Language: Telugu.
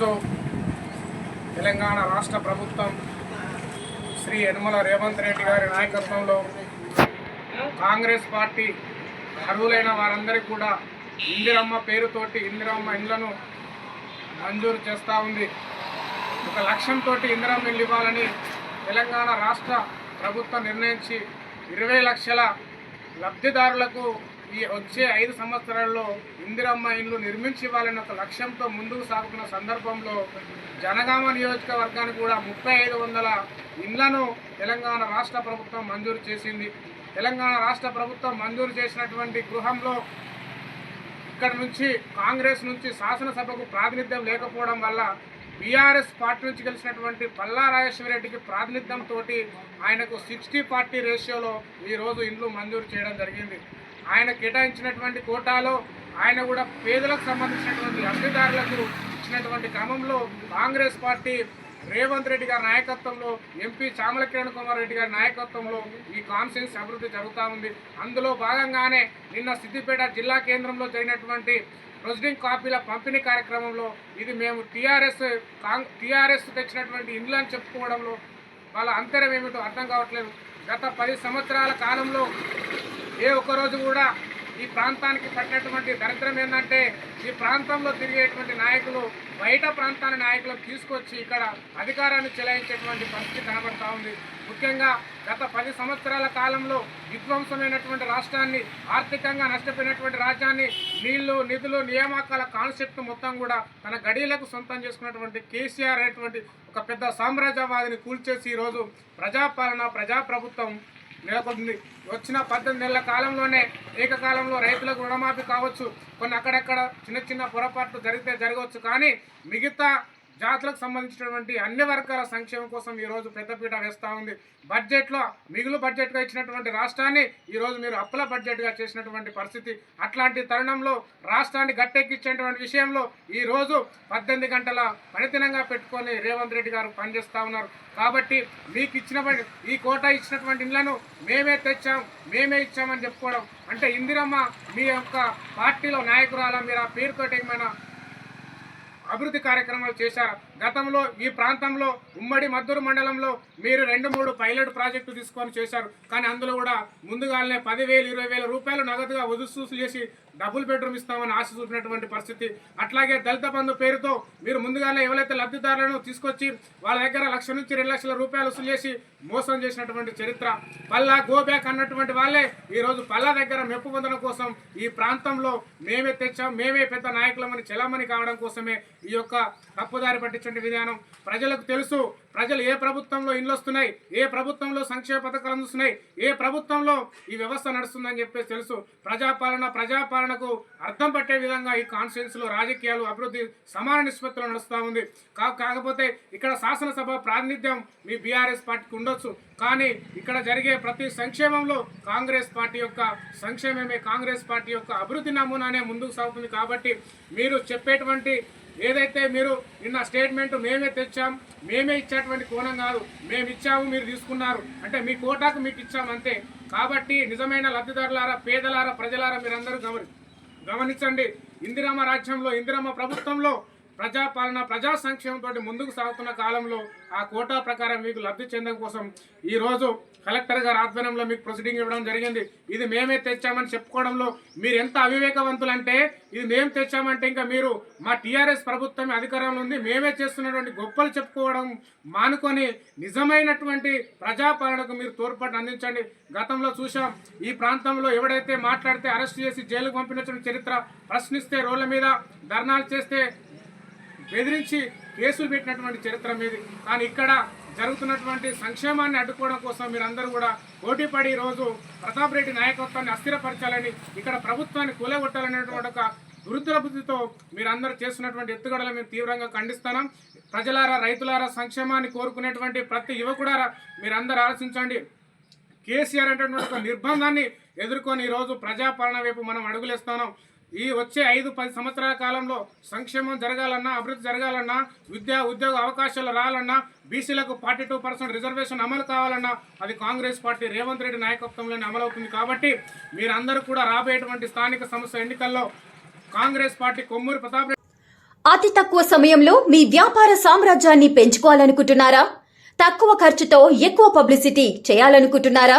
ఈరోజు తెలంగాణ రాష్ట్ర ప్రభుత్వం శ్రీ యనమల రేవంత్ రెడ్డి గారి నాయకత్వంలో కాంగ్రెస్ పార్టీ అర్హులైన వారందరికీ కూడా ఇందిరమ్మ పేరుతోటి ఇందిరమ్మ ఇండ్లను మంజూరు చేస్తూ ఉంది. ఒక లక్ష్యంతో ఇందిరమ్మ ఇల్లు ఇవ్వాలని తెలంగాణ రాష్ట్ర ప్రభుత్వం నిర్ణయించి ఇరవై లక్షల లబ్ధిదారులకు ఈ వచ్చే ఐదు సంవత్సరాల్లో ఇందిరమ్మ ఇండ్లు నిర్మించి ఒక లక్ష్యంతో ముందుకు సాగుతున్న సందర్భంలో జనగామ నియోజకవర్గానికి కూడా ముప్పై ఐదు వందల ఇండ్లను తెలంగాణ రాష్ట్ర ప్రభుత్వం మంజూరు చేసింది. తెలంగాణ రాష్ట్ర ప్రభుత్వం మంజూరు చేసినటువంటి గృహంలో ఇక్కడ నుంచి కాంగ్రెస్ నుంచి శాసనసభకు ప్రాతినిధ్యం లేకపోవడం వల్ల బీఆర్ఎస్ పార్టీ నుంచి గెలిచినటువంటి పల్లా రాజేశ్వరరెడ్డికి ప్రాతినిధ్యంతో ఆయనకు సిక్స్టీ పార్టీ రేషియోలో ఈరోజు ఇండ్లు మంజూరు చేయడం జరిగింది. ఆయన కేటాయించినటువంటి కోటాలో ఆయన కూడా పేదలకు సంబంధించినటువంటి లబ్ధిదారులకు ఇచ్చినటువంటి క్రమంలో కాంగ్రెస్ పార్టీ రేవంత్ రెడ్డి గారి నాయకత్వంలో ఎంపీ చామల కిరణ్ కుమార్ రెడ్డి గారి నాయకత్వంలో ఈ కాన్ఫరెన్స్ అభివృద్ధి జరుగుతూ ఉంది. అందులో భాగంగానే నిన్న సిద్దిపేట జిల్లా కేంద్రంలో జరిగినటువంటి ప్రొసీడింగ్ కాపీల పంపిణీ కార్యక్రమంలో ఇది మేము టీఆర్ఎస్ కాంగ్ టీఆర్ఎస్ తెచ్చినటువంటి ఇండ్లు అని చెప్పుకోవడంలో వాళ్ళ అంతరం ఏమిటో అర్థం కావట్లేదు. గత పది సంవత్సరాల కాలంలో ఏ ఒక్కరోజు కూడా ఈ ప్రాంతానికి పట్టినటువంటి దరిద్రం ఏంటంటే ఈ ప్రాంతంలో తిరిగేటువంటి నాయకులు బయట ప్రాంతాల నాయకులను తీసుకొచ్చి ఇక్కడ అధికారాన్ని చెలాయించేటువంటి పరిస్థితి కనబడతా ఉంది. ముఖ్యంగా గత పది సంవత్సరాల కాలంలో విధ్వంసమైనటువంటి రాష్ట్రాన్ని ఆర్థికంగా నష్టపోయినటువంటి రాజ్యాన్ని నీళ్ళు నిధులు నియామకాల కాన్సెప్ట్ మొత్తం కూడా తన గడీలకు సొంతం చేసుకున్నటువంటి కేసీఆర్ అనేటువంటి ఒక పెద్ద సామ్రాజ్యవాదిని కూల్చేసి ఈరోజు ప్రజాపాలన ప్రజాప్రభుత్వం నెలకొంది. వచ్చిన పద్దెనిమిది నెలల కాలంలోనే ఏకకాలంలో రైతులకు రుణమాఫీ కావచ్చు. కొన్ని అక్కడక్కడ చిన్న చిన్న పొరపాట్లు జరిగితే జరగవచ్చు. కానీ మిగతా జాతులకు సంబంధించినటువంటి అన్ని వర్గాల సంక్షేమం కోసం ఈరోజు పెద్దపీట వేస్తూ ఉంది. బడ్జెట్లో మిగులు బడ్జెట్గా ఇచ్చినటువంటి రాష్ట్రాన్ని ఈరోజు మీరు అప్పుల బడ్జెట్గా చేసినటువంటి పరిస్థితి. అట్లాంటి తరుణంలో రాష్ట్రాన్ని గట్టెక్కించేటువంటి విషయంలో ఈరోజు పద్దెనిమిది గంటల పనిదినంగా పెట్టుకొని రేవంత్ రెడ్డి గారు పనిచేస్తూ ఉన్నారు. కాబట్టి మీకు ఇచ్చిన ఈ కోట ఇచ్చినటువంటి ఇళ్ళను మేమే తెచ్చాం మేమే ఇచ్చామని చెప్పుకోవడం అంటే ఇందిరమ్మ మీ యొక్క పార్టీలో నాయకురాల మీరు ఆ పేరుతోటి ఏమైనా అభివృద్ధి కార్యక్రమాలు చేశారు. గతంలో ఈ ప్రాంతంలో ఉమ్మడి మద్దూరు మండలంలో మీరు రెండు మూడు పైలట్ ప్రాజెక్టు తీసుకొని చేశారు. కానీ అందులో కూడా ముందుగానే పదివేలు ఇరవై వేల రూపాయలు నగదుగా వదుసూసు చేసి డబుల్ బెడ్రూమ్ ఇస్తామని ఆశ చూపినటువంటి పరిస్థితి. అట్లాగే దళిత బంధు పేరుతో మీరు ముందుగానే ఎవరైతే లబ్ధిదారులను తీసుకొచ్చి వాళ్ళ దగ్గర లక్ష నుంచి రెండు లక్షల రూపాయలు వసూలు చేసి మోసం చేసినటువంటి చరిత్ర. పల్లా గోబ్యాక్ అన్నటువంటి వాళ్ళే ఈరోజు పల్లా దగ్గర మెప్పు పొందడం కోసం ఈ ప్రాంతంలో మేమే తెచ్చాం మేమే పెద్ద నాయకులమని చెలామణి కావడం కోసమే ఈ యొక్క తప్పుదారి పట్టించే విధానం ప్రజలకు తెలుసు. ప్రజలు ఏ ప్రభుత్వంలో ఇండ్లు వస్తున్నాయి ఏ ప్రభుత్వంలో సంక్షేమ పథకాలు అందుతున్నాయి ఏ ప్రభుత్వంలో ఈ వ్యవస్థ నడుస్తుందని చెప్పేసి తెలుసు. ప్రజాపాలన ప్రజాపాలనకు అర్థం పట్టే విధంగా ఈ కాన్స్టిట్యూన్సీలో రాజకీయాలు అభివృద్ధి సమాన నిష్పత్తిలో నడుస్తూ ఉంది. కా కాకపోతే ఇక్కడ శాసనసభ ప్రాతినిధ్యం మీ బీఆర్ఎస్ పార్టీకి ఉండొచ్చు. కానీ ఇక్కడ జరిగే ప్రతి సంక్షేమంలో కాంగ్రెస్ పార్టీ యొక్క సంక్షేమమే కాంగ్రెస్ పార్టీ యొక్క అభివృద్ధి నమూనానే ముందుకు సాగుతుంది కాబట్టి మీరు చెప్పేటువంటి ఏదైతే మీరు నిన్న స్టేట్మెంట్ మేమే తెచ్చాం మేమే ఇచ్చేటువంటి కోణం కాదు. మేము ఇచ్చాము మీరు తీసుకున్నారు. అంటే మీ కోటాకు మీకు ఇచ్చాము అంతే. కాబట్టి నిజమైన లబ్ధిదారులారా పేదలారా ప్రజలారా మీరందరూ గమని గమనించండి. ఇందిరమ్మ రాజ్యంలో ఇందిరమ్మ ప్రభుత్వంలో ప్రజాపాలన ప్రజా సంక్షేమంతో ముందుకు సాగుతున్న కాలంలో ఆ కోటా ప్రకారం మీకు లబ్ధి చెందడం కోసం ఈరోజు కలెక్టర్ గారి ఆధ్వర్యంలో మీకు ప్రొసీడింగ్ ఇవ్వడం జరిగింది. ఇది మేమే తెచ్చామని చెప్పుకోవడంలో మీరు ఎంత అవివేకవంతులంటే ఇది మేము తెచ్చామంటే ఇంకా మీరు మా టీఆర్ఎస్ ప్రభుత్వం అధికారంలో ఉంది మేమే చేస్తున్నటువంటి గొప్పలు చెప్పుకోవడం మానుకొని నిజమైనటువంటి ప్రజాపాలనకు మీరు తోడ్పాటు అందించండి. గతంలో చూసాం ఈ ప్రాంతంలో ఎవడైతే మాట్లాడితే అరెస్ట్ చేసి జైలుకు పంపినటువంటి చరిత్ర ప్రశ్నిస్తే రోడ్ల మీద ధర్నాలు చేస్తే బెదిరించి కేసులు పెట్టినటువంటి చరిత్ర మీది. కానీ ఇక్కడ జరుగుతున్నటువంటి సంక్షేమాన్ని అడ్డుకోవడం కోసం మీరందరూ కూడా పోటీపడి ఈరోజు ప్రతాప్ రెడ్డి నాయకత్వాన్ని అస్థిరపరచాలని ఇక్కడ ప్రభుత్వాన్ని కూలగొట్టాలనేటువంటి ఒక దురుద్ర బుద్ధితో మీరందరూ చేస్తున్నటువంటి ఎత్తుగడలు మేము తీవ్రంగా ఖండిస్తున్నాం. ప్రజలారా రైతులారా సంక్షేమాన్ని కోరుకునేటువంటి ప్రతి యువకుడారా మీరందరూ ఆలోచించండి. కేసీఆర్ అనేటువంటి ఒక నిర్బంధాన్ని ఎదుర్కొని ఈరోజు ప్రజాపాలన వైపు మనం అడుగులేస్తున్నాం. ఈ వచ్చే ఐదు పది సంవత్సరాల కాలంలో సంక్షేమం జరగాలన్నా అభివృద్ధి జరగాలన్నా విద్యా ఉద్యోగ అవకాశాలు రావాలన్నా బీసీలకు ఫార్టీ టూ పర్సెంట్ రిజర్వేషన్ అమలు కావాలన్నా అది కాంగ్రెస్ పార్టీ రేవంత్ రెడ్డి నాయకత్వంలోనే అమలవుతుంది కాబట్టి మీరందరూ కూడా రాబోయేటువంటి స్థానిక సంస్థ ఎన్నికల్లో కాంగ్రెస్ పార్టీ కొమ్మూరి ప్రతాప్ అతి తక్కువ సమయంలో మీ వ్యాపార సామ్రాజ్యాన్ని పెంచుకోవాలనుకుంటున్నారా? తక్కువ ఖర్చుతో ఎక్కువ పబ్లిసిటీ చేయాలనుకుంటున్నారా?